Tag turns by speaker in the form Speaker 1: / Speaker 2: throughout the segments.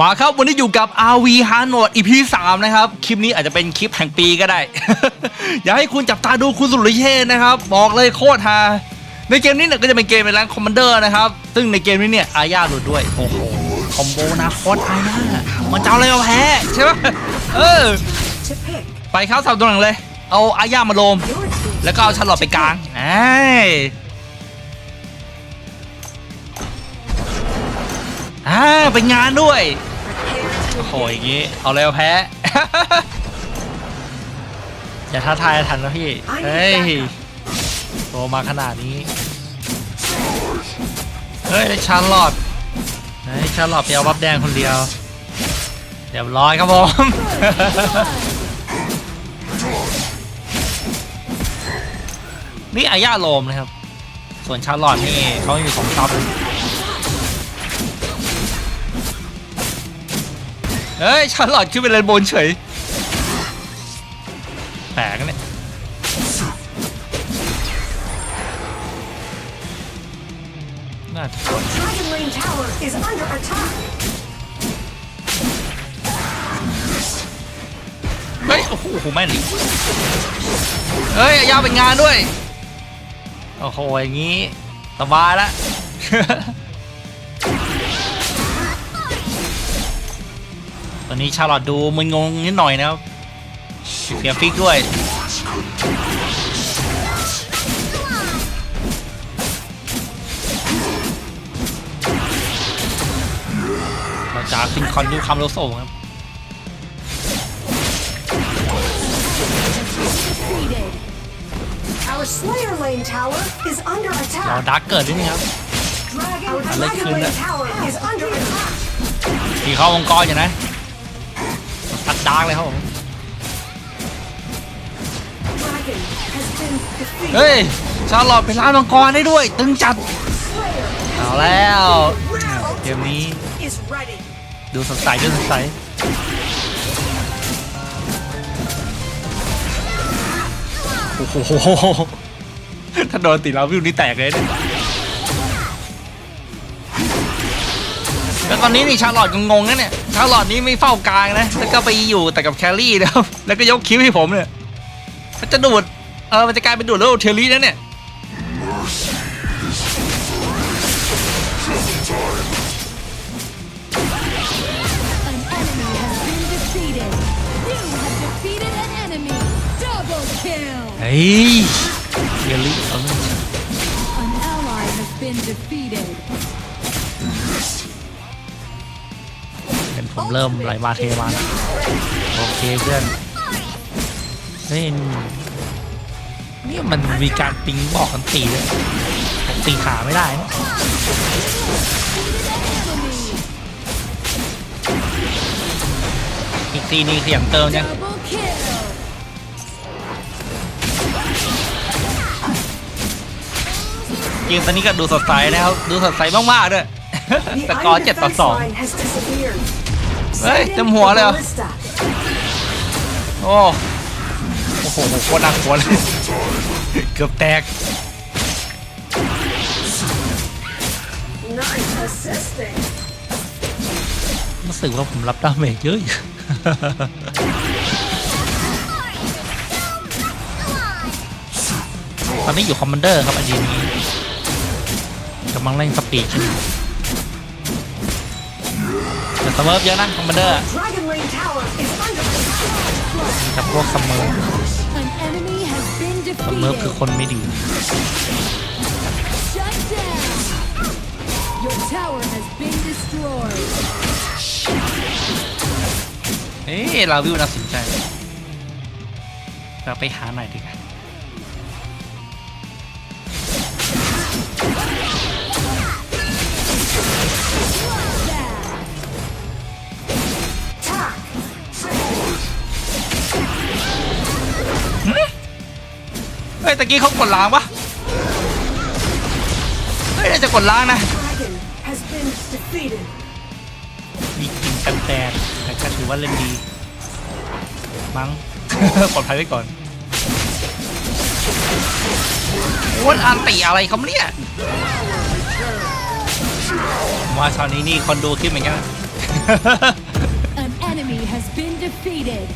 Speaker 1: มาครับวันนี้อยู่กับ RV h a r n o d EP 3 นะครับ คลิปนี้อาจจะเป็นคลิปแห่งปีก็ได้ อยากให้คุณจับตาดูคุณสุริเชษนะครับ บอกเลยโคตรฮาในเกมนี้เนี่ยก็จะเป็นเกมในร้านคอมมานเดอร์นะครับ ซึ่งในเกมนี้เนี่ยอาญาหลุดด้วย โอ้โห คอมโบนาคอสอาญามันจะเอาอะไรมาแพ้ใช่ปะเออ ไปเข้าสับตัวหลังเลย เอาอาญามาโลม แล้วก็เอาชาร์ลอตไปกลางไอ้ อ่าเป็นงานด้วย
Speaker 2: Prepare to
Speaker 1: โอ้โหอย่างงี้ เอาเลยเอาแพ้ อย่าท้าทายทันนะพี่ เฮ้ยโตมาขนาดนี้ เฮ้ยชาร์ลอตเฮ้ยชาร์ลอตไปเอาบับแดงคนเดียว เรียบร้อยครับผม นี่อาญาโลมนะครับ ส่วนชาร์ลอตนี่เขาอยู่ของซับ เฮ้ยชาร์ลอตขึ้นไปเลนบนเฉยแปลกนเนี่ยน่าเฮ้ย โอ้โหแม่นเฮ้ยยาวเป็นงานด้วย โอ้โหอย่างงี้ สบายละ ตอนนี้ชาร์ลอตดูมึนงงนิดหน่อยนะครับเสียฟิกด้วย มาจากซินคอนดูคำโลโซครับ
Speaker 2: Our Slayer Lane Tower is under
Speaker 1: รอ
Speaker 2: attack.
Speaker 1: ดักเกิดด้วยนี่ครับ
Speaker 2: Dragon, Our
Speaker 1: Let's
Speaker 2: Dragon
Speaker 1: do
Speaker 2: Lane
Speaker 1: that.
Speaker 2: Tower is under attack.
Speaker 1: ทีเข้าวงกรอยู่นะ ตัดดาร์กเลยครับผม
Speaker 2: Dragon has been defeated.
Speaker 1: เฮ้ย ชาร์ลอตเป็นร้านมังกรได้ด้วย ตึงจัด
Speaker 2: Slayer
Speaker 1: เอาแล้ว
Speaker 2: Round
Speaker 1: เกมนี้
Speaker 2: is ready.
Speaker 1: ดูสดใสดูสดใสโอ้โหถ้าโดนติดแล้ววิวนี่แตกเลยเนี่ย ตอนนี้นี่ชาร์ลอตงงๆนะเนี่ย ชาร์ลอตนี้ไม่เฝ้ากลางนะ แล้วก็ไปอยู่แต่กับแครี่นะครับ แล้วก็ยกคิ้วให้ผมเนี่ย มันจะดูด เออ มันจะกลายเป็นดูดแล้วเทลลี่นะเนี่ย
Speaker 3: An enemy has been defeated. You have defeated an enemy. Double kill.
Speaker 1: เฮ้ยเทลลี่เออ ผมเริ่มไหลมาเทมาโอเคเพื่อนนี่นี่มันมีการปิงบอกกันตีเลยผมตีขาไม่ได้อีกทีนี้เสียงเติมยังเกมตอนนี้ก็ดูสดใสแล้ว ดูสดใสมากๆด้วยสกอจ็ดต่อสอง เฮ้ยเต็มหัวเลยเหรอโอ้โอ้โหโคตรหน่ากลัวเลยเกือบแตกรู้สึกว่าผมรับดาเมจเยอะอยู่ตอนนี้อยู่คอมมานเดอร์ครับอดีนี้กำลังเล่นสปีดขึ้นแต่ สเมิร์ฟเยอะนะคอมมานเดอร์
Speaker 2: Dragon Lane Tower is under attack.
Speaker 1: กับพวกสเมิร์ฟ
Speaker 3: An enemy has been
Speaker 1: สเมิร์ฟคือ
Speaker 3: defeated.
Speaker 1: คนไม่ดี
Speaker 3: Shut down. Your tower has been destroyed.
Speaker 1: เอ๊ะลาวิวน่าสนใจ เราไปหาหน่อยดีกว่า ฮ้ยตะกี้เขากดล้างปะเฮ้ยน่าจะกดล้างนะ
Speaker 2: Dragon has been defeated.
Speaker 1: มีกลินกันแตนแต่ก็ถือว่าเล่นดี มั้ง ปลอดภัยไว้ก่อนว่าอันติอะไรครับเนี่ยผมว่าตอนนี้นี่คนดูขึ้นเหมือนกันนะ
Speaker 3: An enemy has been defeated.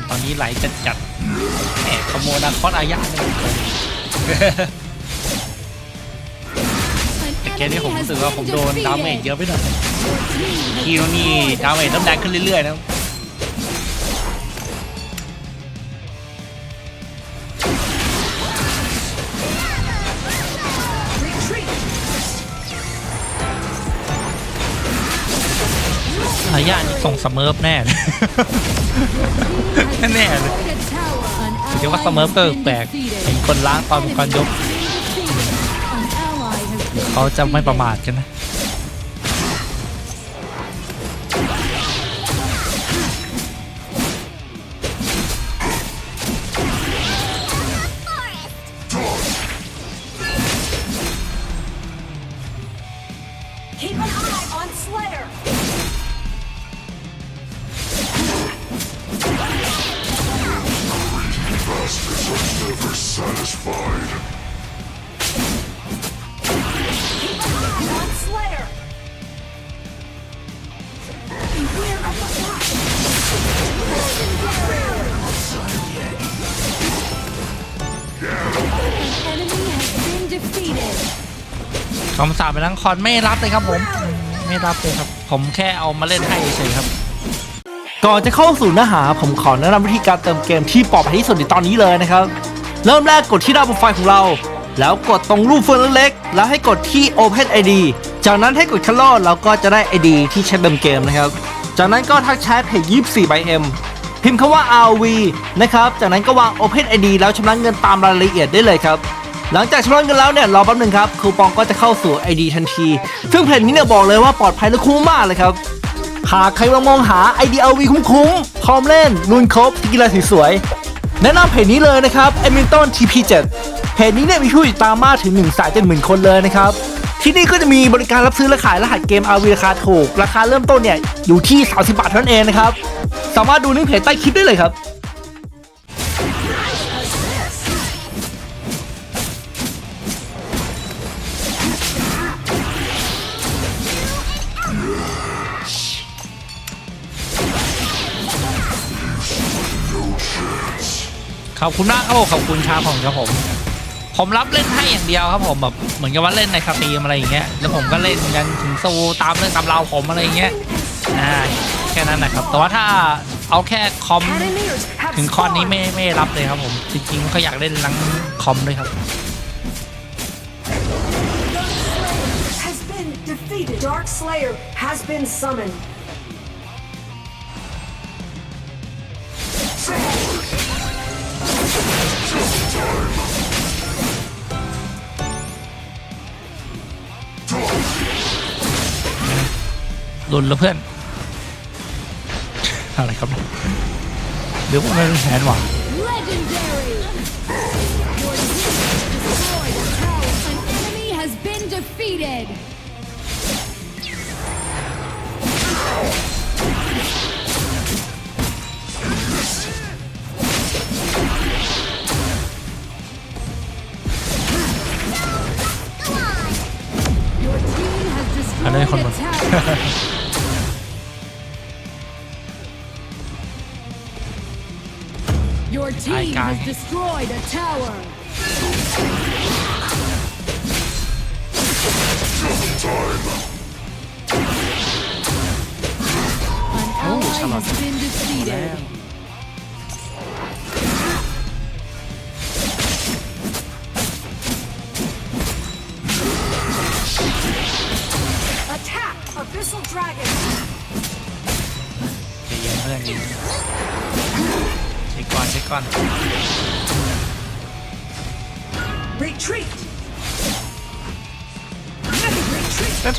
Speaker 1: เกมตอนนี้ไหลจัดจัดๆแหมขโมยนาคอสอายาเนี่ย
Speaker 3: An
Speaker 1: แต่เกม
Speaker 3: enemy
Speaker 1: นี้ผม
Speaker 3: has
Speaker 1: รู้สึกว่า
Speaker 3: been
Speaker 1: ผมโดนดาเมจ
Speaker 3: defeated.
Speaker 1: เยอะไปหน่อย
Speaker 3: Your team has
Speaker 1: คิวนี่ดาเมจเริ่มแรงขึ้นเรื่อยๆนะายานี่ส่งสเมิร์ฟแน่เลยแน่เลย
Speaker 3: destroyed a tower. An
Speaker 1: เดี๋ยวว่า
Speaker 3: ally
Speaker 1: สเมิร์ฟ
Speaker 3: has
Speaker 1: ก็
Speaker 3: been
Speaker 1: แปลก
Speaker 3: defeated.
Speaker 1: เห็นคนล้างตอนเป็นคนยก
Speaker 3: An ally has been
Speaker 1: เขาจะไม่ประ
Speaker 3: defeated.
Speaker 1: มาทกันนะ คำสาปไปทั้งคอนไม่รับเลยครับผม ไม่รับเลยครับ ผมแค่เอามาเล่นให้เฉยๆครับ
Speaker 4: ก่อนจะเข้าสู่เนื้อหา ผมขอแนะนำวิธีการเติมเกมที่ปลอดภัยที่สุดในตอนนี้เลยนะครับ เริ่มแรกกดที่หน้าโปรไฟล์ของเรา แล้วกดตรงรูปเฟืองเล็กๆแล้วให้กดที่ Open ID จากนั้นให้กดคัลเลอร์แล้วก็จะได้ ID ที่ใช้เติมเกมนะครับ จากนั้นก็ทักแชทเพจ24 by M พิมพ์คำว่า RV นะครับ จากนั้นก็วาง Open ID แล้วชำระเงินตามรายละเอียดได้เลยครับ หลังจากชำระเงินแล้วเนี่ยรอแป๊บหนึงครับคูปองก็จะเข้าสู่ ID ทันที ซึ่งเพจนี้เนี่ยบอกเลยว่าปลอดภัยและคุ้มมากเลยครับ หากใครกำลังมองหา IDLV คุ้มๆพร้อมเล่นลุนครบกีฬาสวยๆแนะนำเพจนี้เลยนะครับ e m i n t o n TP7 เพจนี้เนี่ยมีผู้ติดตามมากถึง1 3 7 0 0 0คนเลยนะครับที่นี่ก็จะมีบริการรับซื้อและขายรหัสเกม RV ราคาถูก ราคาเริ่มต้นเนี่ยอยู่ที่ 30 บาทเท่านั้นเองนะครับ สามารถดูลิงก์เพจใต้คลิปได้เลยครับ
Speaker 1: ขอบคุณมากครับผมขอบคุณชาของครับผม ผมรับเล่นให้อย่างเดียวครับผมแบบเหมือนกับว่าเล่นในสตรีมอะไรอย่างเงี้ยแล้วผมก็เล่นยันถึงโซตามเรื่องตามราวผมอะไรอย่างเงี้ยอ่า แค่นั้นนะครับแต่ว่าถ้าเอาแค่คอม
Speaker 2: Cannoneers have
Speaker 1: ถึงคอนนี้
Speaker 2: spawned.
Speaker 1: ไม่ไม่รับเลยครับผมจริงๆก็อยากเล่นลังคอมด้วยครับ
Speaker 2: Has been defeated. Dark Slayer has been summoned.
Speaker 1: หลุนแล้วเพื่อน อะไรครับเนี่ยหรือว่ามันเป็นแผนหวัง
Speaker 3: Legendary! Your team has destroyed a tower. An enemy has been defeated.
Speaker 1: อันนี้คน
Speaker 3: Destroyed
Speaker 1: มา
Speaker 3: Your team has destroyed a tower. Time. An ally has been defeated.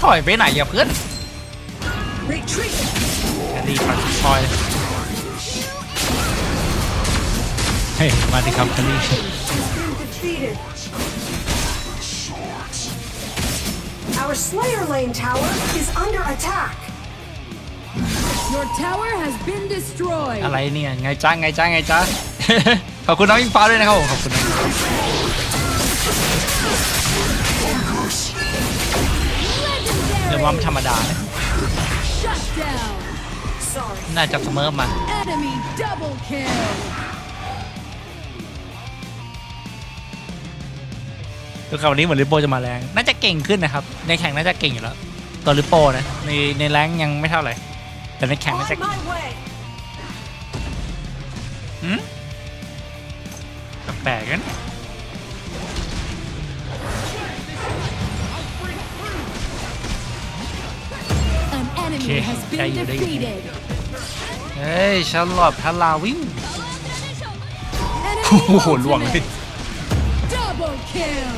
Speaker 1: ถอยไปไหนอย่าเพื่อน
Speaker 2: Retreat.
Speaker 1: แคดีปัดชอยเฮ้ยมาดิครับแคดี
Speaker 2: Has been defeated. Our Slayer Lane tower is under attack.
Speaker 3: Your tower has been destroyed.
Speaker 1: อะไรเนี่ย ไงจ้าไงจ้าไงจ้าทอบคุณน้องยิงฟ้าด้วยนะครับผมขอบคุณ วว่าไม่ธรรมดานะ
Speaker 3: Shut down.
Speaker 2: Sorry.
Speaker 1: น่าจะเสมอมา
Speaker 3: Enemy double kill.
Speaker 1: ดูข่าววันนี้เหมือนลิปโปจะมาแรง น่าจะเก่งขึ้นนะครับ ในแข่งน่าจะเก่งอยู่แล้ว ตัวลิปโปนะ ในในแรงยังไม่เท่าไหร่ แต่ในแข่ง
Speaker 2: On
Speaker 1: น่าจะ
Speaker 2: my way.
Speaker 1: หืมแปลกๆกัน
Speaker 3: An enemy
Speaker 1: Okay,
Speaker 3: has been
Speaker 1: yeah, you do.
Speaker 3: defeated.
Speaker 1: เฮ้ยชาร์ลอตพาราวิง
Speaker 3: Enemy
Speaker 1: โอ้โหล่วงเลย
Speaker 3: ultimate. Double kill.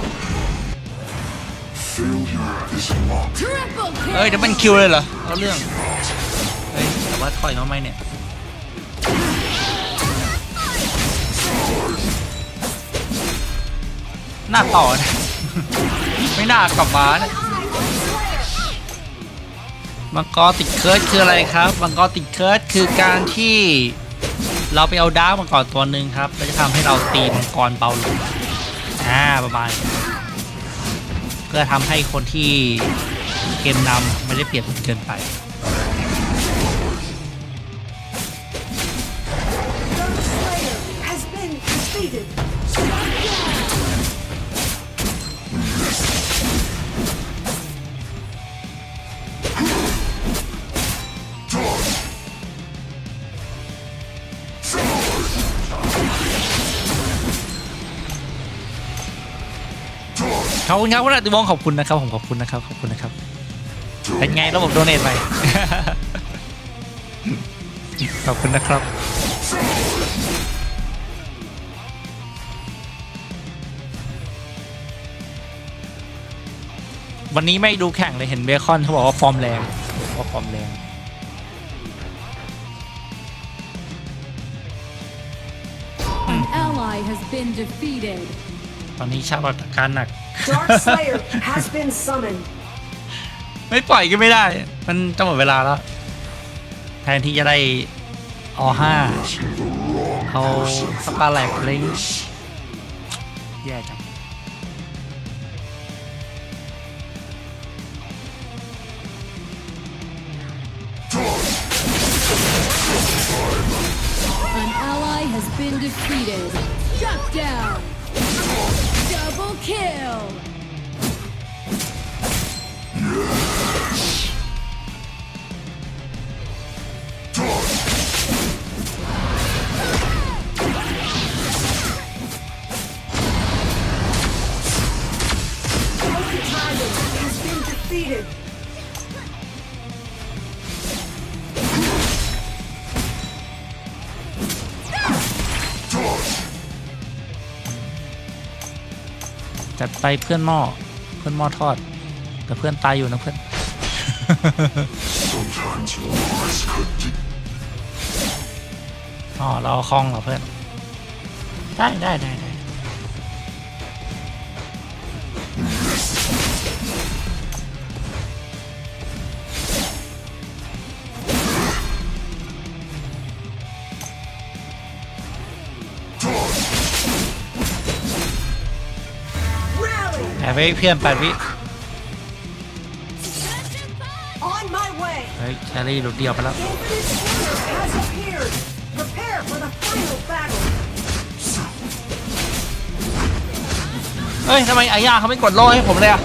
Speaker 3: Triple kill.
Speaker 1: เอ้ยจะเป็นคิวเลยเหรอเอาเรื่องเฮ้ยแต่ว่าถอยมาไหมเนี่ยหน้าต่อนะไม่น่ากลับมานะ มังกรติดเคิร์ดคืออะไรครับ มังกรติดเคิร์ดคือการที่เราไปเอาดาร์กมังกรตัวหนึ่งครับแล้วจะทำให้เราตีมังกรเบาลงอ่าประมาณเพื่อทำให้คนที่เกมนำไม่ได้เปรียบเกินไป ขอบคุณครับคุณอาติวงศ์ขอบคุณนะครับผมขอบคุณนะครับขอบคุณนะครับเป็นไงระบบโดเนทใหม่ขอบคุณนะครับวันนี้ไม่ดูแข่งเลยเห็นเบคอนเขาบอกว่าฟอร์มแรงบอกว่าฟอร์มแรง
Speaker 3: An ally has been defeated.
Speaker 1: ตอนนี้ชาลอตอาการหนัก
Speaker 2: Dark Slayer has been summoned.
Speaker 1: ไม่ปล่อยก็ไม่ได้ มันจะหมดเวลาแล้ว แทนที่จะได้อห้าเอาสปาแลกอะไรอย่างงี้แย่จัง
Speaker 2: Dragon has been defeated.
Speaker 1: จัดไปเพื่อนหม้อเพื่อนหม้อทอด แต่เพื่อนตายอยู่นะเพื่อนอ๋อเราเอาคลองเหรอเพื่อน ได้ได้ได้ แอบไปเพื่อนแปดวิ
Speaker 2: On my way.
Speaker 1: เฮ้ยแครี่หลุดเดียวไปแล้ว
Speaker 2: Infinite Slayer has appeared. Prepare for the final battle.
Speaker 1: เฮ้ยทำไมอาญาเขาไม่กดโล่ให้ผมเลยอะ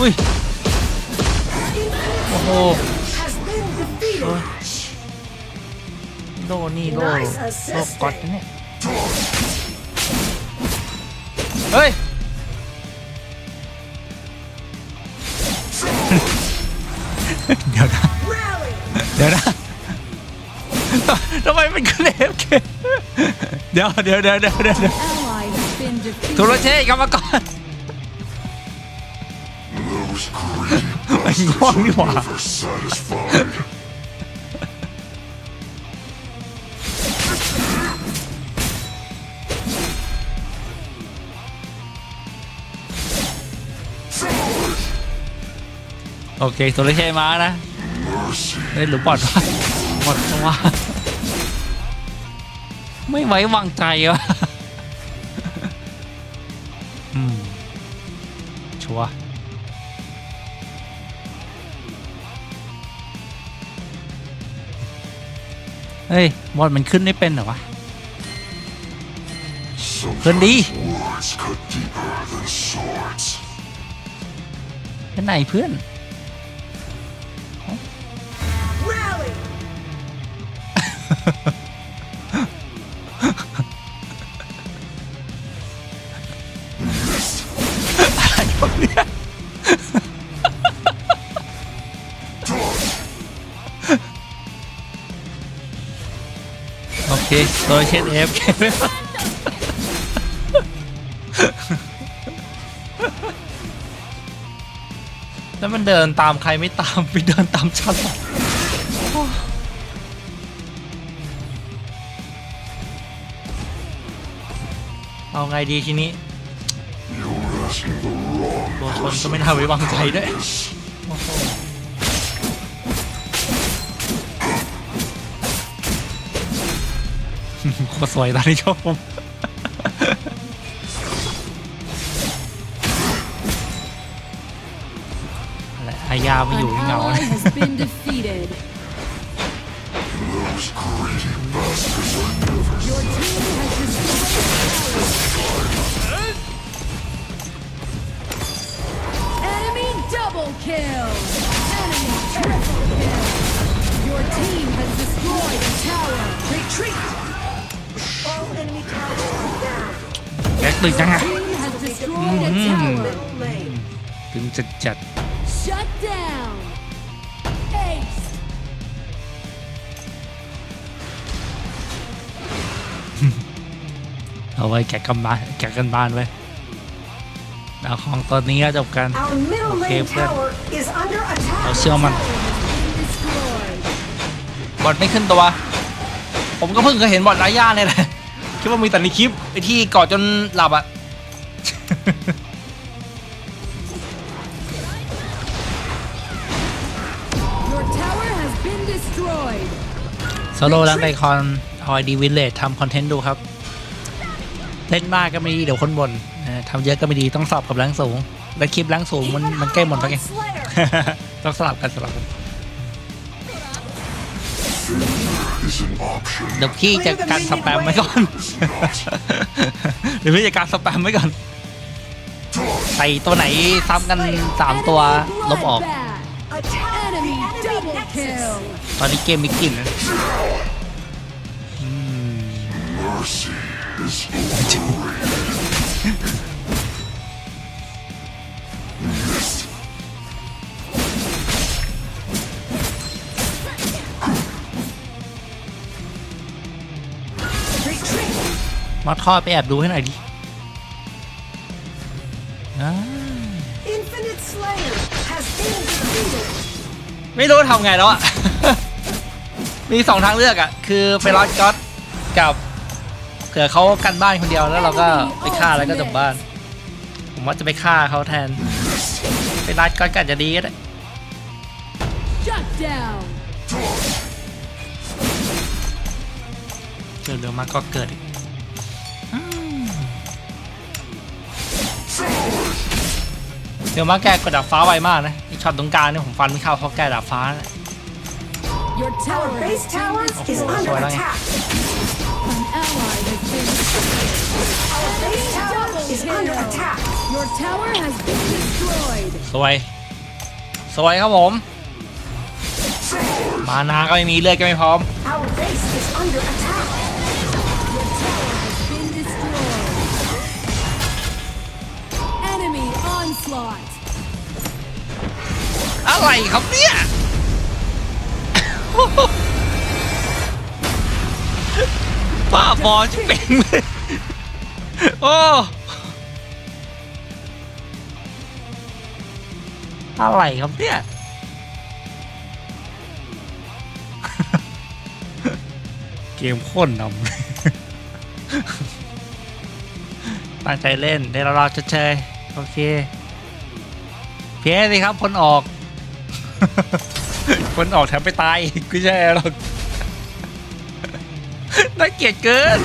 Speaker 1: อุ้ย โอ้โห
Speaker 2: Has been defeated.
Speaker 1: โล่นี่โล่โล่ก๊อตนะเนี่ย เฮ้ย เดี๋ยวนะ
Speaker 2: Rally.
Speaker 1: เดี๋ยวนะทำไมเป็นคะแนนเกมเดี๋ยวเดี๋ยวเดี๋ยวเดี๋ยวเดี๋ยว
Speaker 3: Ally has been defeated.
Speaker 1: ทุรเชษกรรมกรมันง่วงนี่หว่า โอเคทุรเชษมานะเฮ้ยหรือปอดวะหมดตัวไม่ไว้วางใจวะอืมชัวเฮ้ยบอลมันขึ้นไม่เป็นเหรอวะขึ้นดีเป็นไหนเพื่อน โอเคโดยเช่นเอฟแล้วมันเดินตามใครไม่ตามไปเดินตามฉันหรอ เอาไงดีทีนี้
Speaker 5: You're asking the wrong
Speaker 1: โดนชนก็ไม่น่าไว้วางใจด้วยโคตรสวยตอนนี้ชอบผมอะไรอายาไม่อยู่
Speaker 3: An
Speaker 1: เหงา
Speaker 3: ally
Speaker 1: เลย
Speaker 3: has been defeated.
Speaker 5: Those greedy bastards are never
Speaker 3: Your team has destroyed Enemy double kill! Enemy triple kill! Your team has destroyed a tower!
Speaker 2: Retreat! All enemy towers are down.
Speaker 1: แกตึงจังอะ
Speaker 3: Team has destroyed a tower!
Speaker 2: Middle lane.
Speaker 1: ตึงจัดจัด
Speaker 3: Shut down!
Speaker 1: เอาไว้แกะกันบ้านแกะกันบ้านไว้เอาของตอนนี้ก็จบกัน
Speaker 2: Our middle
Speaker 1: Okay,
Speaker 2: lane
Speaker 1: friend.
Speaker 2: tower is under
Speaker 1: เอา
Speaker 2: attack.
Speaker 1: เชื่อมัน
Speaker 3: Destroyed!
Speaker 1: บอดไม่ขึ้นตัว ผมก็เพิ่งเคยเห็นบอดไร้ย่าเนี่ยแหละคิดว่ามีแต่ในคลิปไอที่กอดจนหลับอะ
Speaker 3: Your tower has been destroyed!
Speaker 1: โซโล่แล้วไอคอนออยดีวิลเลจทำคอนเทนต์ดูครับ เล่นมากก็ไม่ดีเดี๋ยวคนบ่นทำเยอะก็ไม่ดีต้องสอบกับแรงสูง และคลิปแรงสูงมันมันใกล้หมดแล้วไง ต้องสลับกันสลับกันเดี๋ยวพี่จะการสแปมไว้ก่อนเดี๋ยวพี่จะการสแปมไว้ก่อนใส่ตัวไหนซ้ำกันสามตัวลบออก ตอนนี้เกมมีกลิ่นนะ
Speaker 5: Mercy is overrated.
Speaker 2: Retreat.
Speaker 1: มาทอดไปแอบดูให้หน่อยดิอ่า
Speaker 2: Infinite Slayer has been defeated.
Speaker 1: ไม่รู้ทำไงแล้วอะ มีสองทางเลือกอะ คือไปรอดก็อตกับ เผื่อเขากันบ้านคนเดียวแล้วเราก็ไปฆ่าแล้วก็จบบ้าน ผมว่าจะไปฆ่าเขาแทน ไปรอดก็อตก็อาจจะดีก็ได้
Speaker 3: Shut down!
Speaker 1: เกิดเร็วมากก็เกิดอีกอืมเดี๋ยวมาแกกดดับฟ้าไวมากนะไอช็อตตรงกลางเนี่ยผมฟันไม่เข้าเพราะแกดับฟ้านะ
Speaker 3: Your tower
Speaker 2: Our base
Speaker 3: has
Speaker 2: tower
Speaker 3: been
Speaker 2: is
Speaker 1: Oh,
Speaker 2: under
Speaker 1: sorry.
Speaker 2: attack.
Speaker 1: สวย สวยครับผม มานาก็ไม่มีเลือดก็ไม่พร้อม
Speaker 2: Our base is under attack.
Speaker 3: Your tower has been destroyed. Enemy onslaught.
Speaker 1: อะไรครับเนี่ย บ้าบอจะเป็นเลยโอ้อะไรครับเนี่ย เกมโคตรนำเลยตั้งใจเล่น ได้ราเราจะเชยๆโอเค เพียสิครับพ้นออกพ้นออกแถมไปตายกไม่ใช่หรอก
Speaker 6: น่าเกลียดเกิน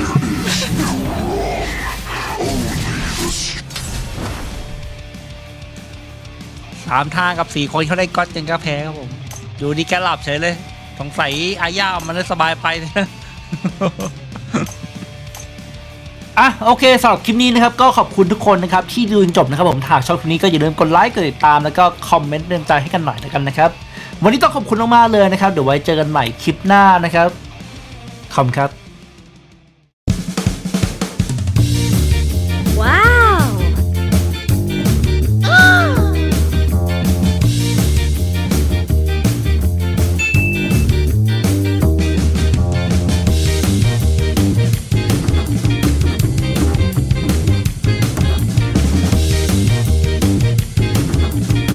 Speaker 6: สามทางกับสี่คนเขาได้ก๊อตกันก็แพ้ครับผมอยู่ดีแกหลับเฉยเลย สงสัยอาญามันได้สบายไป
Speaker 1: อะโอเคสำหรับคลิปนี้นะครับก็ขอบคุณทุกคนนะครับที่ดูจนจบนะครับผมหากชอบคลิปนี้ก็อย่าลืมกดไลค์กดติดตามแล้วก็คอมเมนต์เป็นใจให้กันหน่อยแล้วกันนะครับ วันนี้ต้องขอบคุณมากๆเลยนะครับ เดี๋ยวไว้เจอกันใหม่คลิปหน้านะครับขอบคุณครับ